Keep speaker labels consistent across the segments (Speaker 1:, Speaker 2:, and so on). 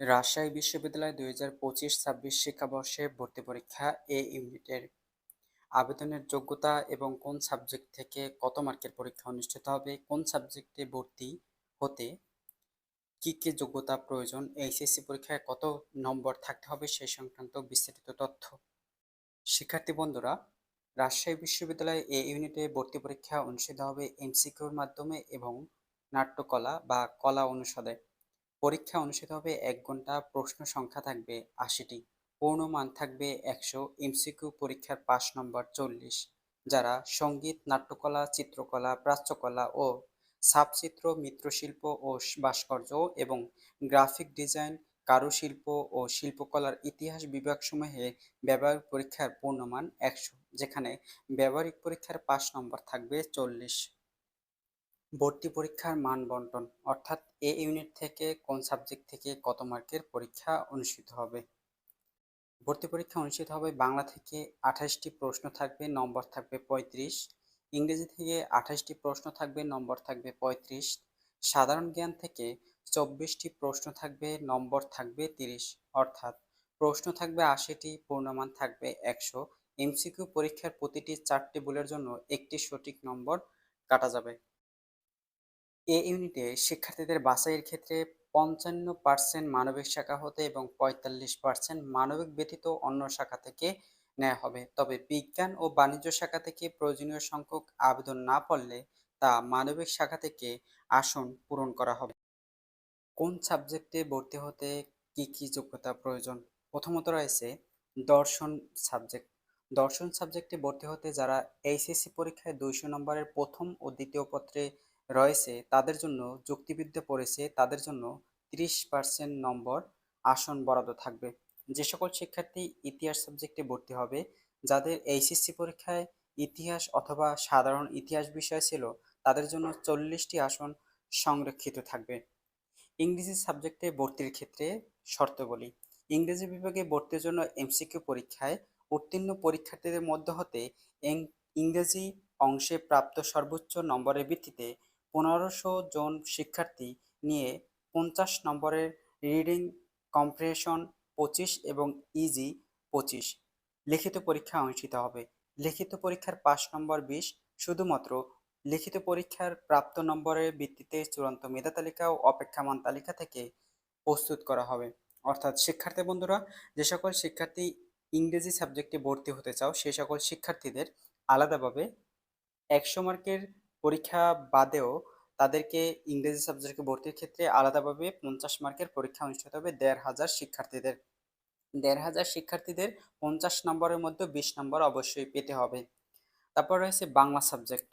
Speaker 1: রাজশাহী বিশ্ববিদ্যালয় দুই হাজার পঁচিশ ছাব্বিশ শিক্ষাবর্ষে ভর্তি পরীক্ষা এ ইউনিটের আবেদনের যোগ্যতা এবং কোন সাবজেক্ট থেকে কত মার্কের পরীক্ষা অনুষ্ঠিত হবে, কোন সাবজেক্টে ভর্তি হতে কি কি যোগ্যতা প্রয়োজন, এইচএসসি পরীক্ষায় কত নম্বর থাকতে হবে সেই সংক্রান্ত বিস্তারিত তথ্য। শিক্ষার্থী বন্ধুরা, রাজশাহী বিশ্ববিদ্যালয়ে এ ইউনিটে ভর্তি পরীক্ষা অনুষ্ঠিত হবে এমসিকিউর মাধ্যমে এবং নাট্যকলা বা কলা অনুষদে। পরীক্ষা অনুষ্ঠিত হবে এক ঘণ্টা প্রশ্ন সংখ্যা থাকবে আশিটি। পূর্ণমান থাকবে একশো, এমসিকিউ পরীক্ষার পাঁচ নম্বর চল্লিশ। যারা সংগীত, নাট্যকলা, চিত্রকলা, প্রাচ্যকলা ও সাবচিত্র মিত্রশিল্প ও ভাস্কর্য এবং গ্রাফিক ডিজাইন, কারুশিল্প ও শিল্পকলার ইতিহাস বিভাগসমূহে ব্যবহারিক পরীক্ষার পূর্ণমান একশো, যেখানে ব্যবহারিক পরীক্ষার পাঁচ নম্বর থাকবে চল্লিশ। ভর্তি পরীক্ষার মান বন্টন, অর্থাৎ এ ইউনিট থেকে কোন সাবজেক্ট থেকে কত মার্কের পরীক্ষা অনুষ্ঠিত হবে? ভর্তি পরীক্ষা অনুষ্ঠিত হবে বাংলা থেকে আঠাশটি প্রশ্ন থাকবে, নম্বর থাকবে পঁয়ত্রিশ। ইংরেজি থেকে আঠাশটি প্রশ্ন থাকবে, নম্বর থাকবে পঁয়ত্রিশ। সাধারণ জ্ঞান থেকে চব্বিশটি প্রশ্ন থাকবে, নম্বর থাকবে তিরিশ। অর্থাৎ প্রশ্ন থাকবে আশিটি, পূর্ণমান থাকবে একশো। এমসিকিউ পরীক্ষার প্রতিটি চারটি বুলের জন্য একটি সঠিক নম্বর কাটা যাবে। এ ইউনিটে শিক্ষার্থীদের বাছাইয়ের ক্ষেত্রে পঞ্চান্ন পার্সেন্ট মানবিক শাখা হতে এবং পঁয়তাল্লিশ পার্সেন্ট মানবিক ব্যতীত অন্য শাখা থেকে নেওয়া হবে। তবে বিজ্ঞান ও বাণিজ্য শাখা থেকে প্রয়োজনীয় সংখ্যক আবেদন না পড়লে তা মানবিক শাখা থেকে আসন পূরণ করা হবে। কোন সাবজেক্টে ভর্তি হতে কি কি যোগ্যতা প্রয়োজন? প্রথমত রয়েছে দর্শন সাবজেক্ট। দর্শন সাবজেক্টে ভর্তি হতে যারা এইচএসসি পরীক্ষায় দুইশো নম্বরের প্রথম ও দ্বিতীয় পত্রে রয়েছে, তাদের জন্য যুক্তিবিদ্যা পড়েছে, তাদের জন্য তিরিশ পার্সেন্ট নম্বর আসন বরাদ্দ থাকবে। যে সকল শিক্ষার্থী ইতিহাস সাবজেক্টে ভর্তি হবে, যাদের এইচএসসি পরীক্ষায় ইতিহাস অথবা সাধারণ ইতিহাস বিষয় ছিল, তাদের জন্য চল্লিশটি আসন সংরক্ষিত থাকবে। ইংরেজি সাবজেক্টে ভর্তির ক্ষেত্রে শর্তাবলী ইংরেজি বিভাগে ভর্তির জন্য এমসিকিউ পরীক্ষায় উত্তীর্ণ পরীক্ষার্থীদের মধ্য হতে ইংরেজি অংশে প্রাপ্ত সর্বোচ্চ নম্বরের ভিত্তিতে পনেরোশো জন শিক্ষার্থী নিয়ে পঞ্চাশ নম্বরের রিডিং কম্প্রিহেনশন পঁচিশ এবং ইজি পঁচিশ। লিখিত পরীক্ষা অনুষ্ঠিত হবে। লিখিত পরীক্ষার পাঁচ নম্বর বিশ শুধুমাত্র লিখিত পরীক্ষার প্রাপ্ত নম্বরের ভিত্তিতে চূড়ান্ত মেধা তালিকা ও অপেক্ষামান তালিকা থেকে প্রস্তুত করা হবে। অর্থাৎ শিক্ষার্থী বন্ধুরা, যে সকল শিক্ষার্থী ইংরেজি সাবজেক্টে ভর্তি হতে চাও সেই সকল শিক্ষার্থীদের আলাদাভাবে একশো মার্কের পরীক্ষা বাদেও তাদেরকে ইংরেজি সাবজেক্টে ভর্তির ক্ষেত্রে আলাদাভাবে পঞ্চাশ মার্কের পরীক্ষা অনুষ্ঠিত হবে দেড় হাজার শিক্ষার্থীদের। দেড় হাজার শিক্ষার্থীদের পঞ্চাশ নম্বরের মধ্যে বিশ নম্বর অবশ্যই পেতে হবে। তারপর রয়েছে বাংলা সাবজেক্ট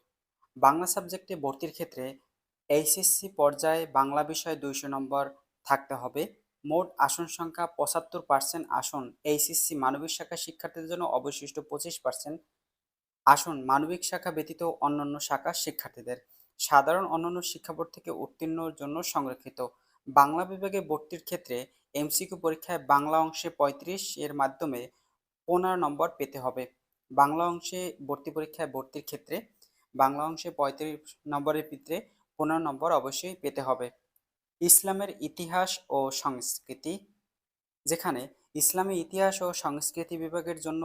Speaker 1: বাংলা সাবজেক্টে ভর্তির ক্ষেত্রে এইচএসসি পর্যায়ে বাংলা বিষয়ে দুইশো নম্বর থাকতে হবে। মোট আসন সংখ্যা পঁচাত্তর পার্সেন্ট আসন এইচএসসি মানবিক শাখা শিক্ষার্থীদের জন্য অবশিষ্ট পঁচিশ পার্সেন্ট আসন মানবিক শাখা ব্যতীত অন্যান্য শাখা শিক্ষার্থীদের। সাধারণ অন্যান্য শিক্ষা বোর্ড থেকে উত্তীর্ণর জন্য সংরক্ষিত। বাংলা বিভাগে ভর্তির ক্ষেত্রে এমসিকিউ পরীক্ষায় বাংলা অংশে পঁয়ত্রিশ, এর মাধ্যমে পনেরো নম্বর পেতে হবে। বাংলা অংশে ভর্তি পরীক্ষায় ভর্তির ক্ষেত্রে বাংলা অংশে পঁয়ত্রিশ নম্বরের ভিতরে পনেরো নম্বর অবশ্যই পেতে হবে। ইসলামের ইতিহাস ও সংস্কৃতি। যেখানে ইসলামী ইতিহাস ও সংস্কৃতি বিভাগের জন্য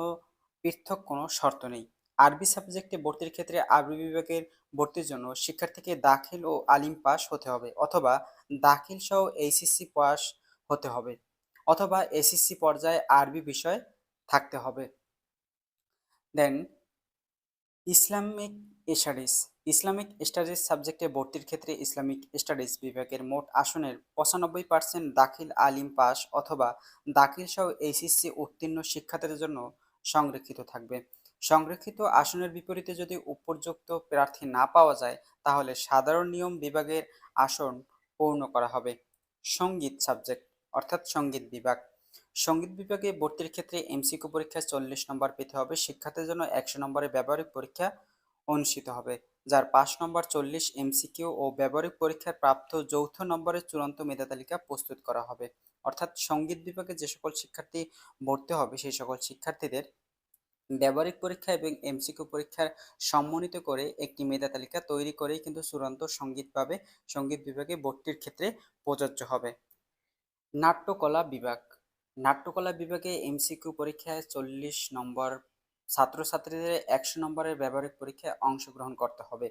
Speaker 1: পৃথক কোনো শর্ত নেই। আরবি সাবজেক্টে ভর্তির ক্ষেত্রে আরবি বিভাগের ভর্তির জন্য শিক্ষার্থীকে দাখিল ও আলিম পাস হতে হবে অথবা দাখিল সহ এইচএসসি পাস হতে হবে অথবা এসএসসি পর্যায়ে আরবি বিষয় থাকতে হবে। Then Islamic studies Islamic studies সাবজেক্টে ভর্তির ক্ষেত্রে ইসলামিক স্টাডিজ বিভাগের মোট আসনের পঁচানব্বই পার্সেন্ট দাখিল, আলিম পাস অথবা দাখিল সহ এইচএসসি উত্তীর্ণ শিক্ষার্থীদের জন্য সংরক্ষিত থাকবে। সংরক্ষিত আসনের বিপরীতে যদি উপযুক্ত প্রার্থী না পাওয়া যায়, তাহলে সাধারণ নিয়ম বিভাগের আসন পূর্ণ করা হবে। সংগীত সাবজেক্ট, অর্থাৎ সংগীত বিভাগ। সংগীত বিভাগে ভর্তির ক্ষেত্রে এমসিকিউ পরীক্ষায় চল্লিশ নম্বর পেতে হবে। শিক্ষার্থীর জন্য একশো নম্বরের ব্যবহারিক পরীক্ষা অনুষ্ঠিত হবে, যার পাঁচ নম্বর চল্লিশ এমসিকিউ ও ব্যবহারিক পরীক্ষার প্রাপ্ত যৌথ নম্বরের চূড়ান্ত মেধা তালিকা প্রস্তুত করা হবে। অর্থাৎ সংগীত বিভাগে যে সকল শিক্ষার্থী ভর্তি হবে, সেই সকল শিক্ষার্থীদের ব্যবহারিক পরীক্ষা এবং এমসিকিউ পরীক্ষার সম্মানিত করে একটি মেধা তালিকা তৈরি করেই কিন্তু চূড়ান্ত সংগীত পাবে। সংগীত বিভাগে ভর্তির ক্ষেত্রে প্রযোজ্য হবে। নাট্যকলা বিভাগ। নাট্যকলা বিভাগে এমসিকিউ পরীক্ষায় চল্লিশ নম্বর ছাত্রছাত্রীদের একশো নম্বরের ব্যবহারিক পরীক্ষায় অংশগ্রহণ করতে হবে।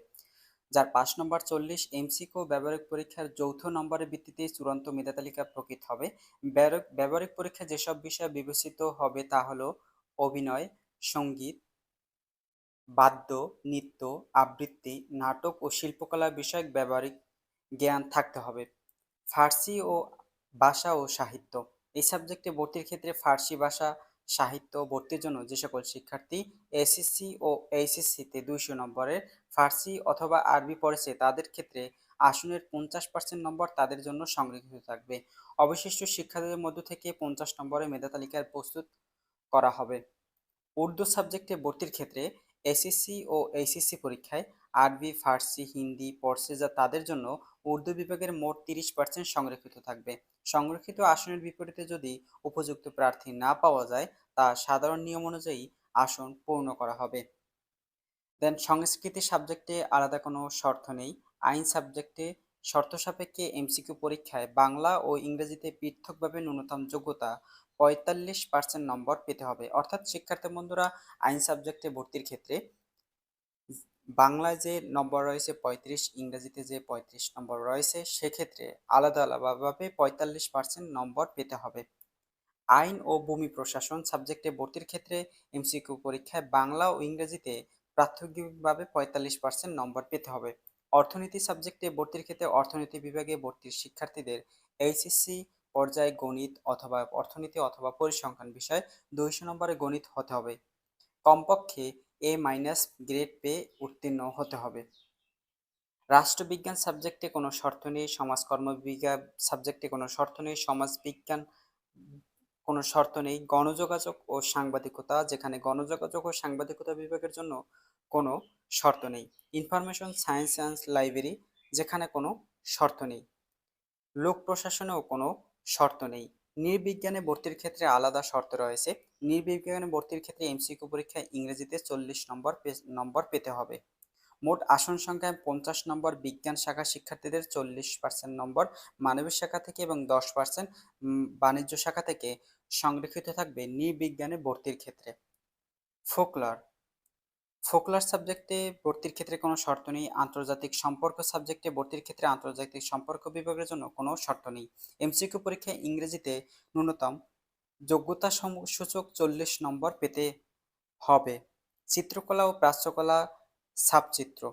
Speaker 1: যার পাঁচ নম্বর চল্লিশ এমসিকিউ ব্যবহারিক পরীক্ষার যৌথ নম্বরের ভিত্তিতে চূড়ান্ত মেধা তালিকা প্রকৃত হবে। ব্যবহারিক পরীক্ষা যেসব বিষয় বিবেচিত হবে তা হলো অভিনয় সংগীত, বাদ্য, নৃত্য, আবৃত্তি, নাটক ও শিল্পকলা বিষয়ক ব্যবহারিক জ্ঞান থাকতে হবে। ফার্সি ও ভাষা ও সাহিত্য। এই সাবজেক্টে ভর্তির ক্ষেত্রে ফার্সি ভাষা, সাহিত্য ভর্তির জন্য যে সকল শিক্ষার্থী এসএসসি ও এইচএসসিতে দুইশো নম্বরের ফার্সি অথবা আরবি পড়েছে, তাদের ক্ষেত্রে আসনের পঞ্চাশ পার্সেন্ট নম্বর তাদের জন্য সংরক্ষিত থাকবে। অবশিষ্ট শিক্ষার্থীদের মধ্য থেকে পঞ্চাশ নম্বরের মেধা তালিকার প্রস্তুত করা হবে। উর্দু সাবজেক্টে ভর্তির ক্ষেত্রে এসএসসি ও এইচএসসি পরীক্ষায় আরবি, ফার্সি, হিন্দি যা তাদের জন্য উর্দু বিভাগের মোট তিরিশ পার্সেন্ট সংরক্ষিত থাকবে। সংরক্ষিত আসনের বিপরীতে যদি উপযুক্ত প্রার্থী না পাওয়া যায়, তা সাধারণ নিয়ম অনুযায়ী আসন পূর্ণ করা হবে। দেন, সংস্কৃতি সাবজেক্টে আলাদা কোনো শর্ত নেই। আইন সাবজেক্টে শর্ত সাপেক্ষে এমসিকিউ পরীক্ষায় বাংলা ও ইংরেজিতে পৃথকভাবে ন্যূনতম যোগ্যতা পঁয়তাল্লিশ পার্সেন্ট নম্বর পেতে হবে। অর্থাৎ শিক্ষার্থী বন্ধুরা, আইন সাবজেক্টে ভর্তির ক্ষেত্রে বাংলায় যে নম্বর রয়েছে পঁয়ত্রিশ, ইংরেজিতে যে পঁয়ত্রিশ নম্বর রয়েছে, সেক্ষেত্রে আলাদা আলাদাভাবে পঁয়তাল্লিশ পার্সেন্ট নম্বর পেতে হবে। আইন ও ভূমি প্রশাসন সাবজেক্টে ভর্তির ক্ষেত্রে এমসিকিউ পরীক্ষায় বাংলা ও ইংরেজিতে প্রাথমিকভাবে পঁয়তাল্লিশ পার্সেন্ট নম্বর পেতে হবে। অর্থনীতি সাবজেক্টে ভর্তির ক্ষেত্রে অর্থনীতি বিভাগে ভর্তির শিক্ষার্থীদের এইচএসসি পর্যায়ে গণিত অথবা অর্থনীতি অথবা পরিসংখ্যান বিষয়ে দুইশো নম্বরে গণিত হতে হবে। কমপক্ষে এ মাইনাস গ্রেড পেয়ে উত্তীর্ণ হতে হবে। রাষ্ট্রবিজ্ঞান সাবজেক্টে কোনো শর্ত নেই, সমাজকর্ম বিজ্ঞান সাবজেক্টে কোনো শর্ত নেই, সমাজবিজ্ঞান কোনো শর্ত নেই। গণযোগাযোগ ও সাংবাদিকতা, যেখানে গণযোগাযোগ ও সাংবাদিকতা বিভাগের জন্য কোনো শর্ত নেই। ইনফরমেশন সায়েন্স সায়েন্স লাইব্রেরি, যেখানে কোনো শর্ত নেই। লোক প্রশাসনেও কোনো শর্ত নেই। নির্বিজ্ঞানে ভর্তির ক্ষেত্রে আলাদা শর্ত রয়েছে। নির্বিজ্ঞানে ভর্তির ক্ষেত্রে এমসিকিউ পরীক্ষায় ইংরেজিতে চল্লিশ নম্বর নম্বর পেতে হবে। মোট আসন সংখ্যায় পঞ্চাশ নম্বর বিজ্ঞান শাখা শিক্ষার্থীদের চল্লিশ পার্সেন্ট নম্বর, মানবিক শাখা থেকে এবং দশ পার্সেন্ট বাণিজ্য শাখা থেকে সংরক্ষিত থাকবে নির্বিজ্ঞানে ভর্তির ক্ষেত্রে। ফোকলার ফোকলার সাবজেক্টে ভর্তির ক্ষেত্রে কোনো শর্ত নেই। আন্তর্জাতিক সম্পর্ক সাবজেক্টে ভর্তির ক্ষেত্রে আন্তর্জাতিক সম্পর্ক বিভাগের জন্য কোনো শর্ত নেই। এমসিকিউ পরীক্ষায় ইংরেজিতে ন্যূনতম যোগ্যতা সূচক চল্লিশ নম্বর পেতে হবে। চিত্রকলা ও প্রাচ্যকলা সাবচিত্র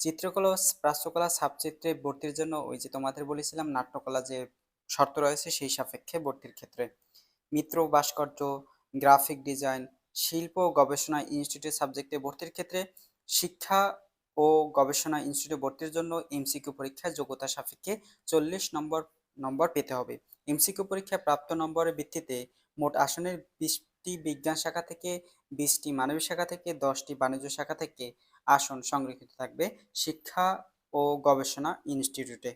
Speaker 1: চিত্রকলা ও প্রাচ্যকলা সাবচিত্রে ভর্তির জন্য ওই যে তোমাদের বলেছিলাম, নাট্যকলা যে শর্ত রয়েছে সেই সাপেক্ষে ভর্তির ক্ষেত্রে। মিত্র, ভাস্কর্য, গ্রাফিক ডিজাইন শিল্প ও গবেষণা ইনস্টিটিউট সাবজেক্টে ভর্তির ক্ষেত্রে শিক্ষা ও গবেষণা ইনস্টিটিউটে ভর্তির জন্য এমসিকিউ পরীক্ষায় যোগ্যতা সাপেক্ষে চল্লিশ নম্বর নম্বর পেতে হবে। এমসিকিউ পরীক্ষায় প্রাপ্ত নম্বরের ভিত্তিতে মোট আসনের বিশটি বিজ্ঞান শাখা থেকে বিশটি মানবিক শাখা থেকে দশটি বাণিজ্য শাখা থেকে আসন সংরক্ষিত থাকবে শিক্ষা ও গবেষণা ইনস্টিটিউটে।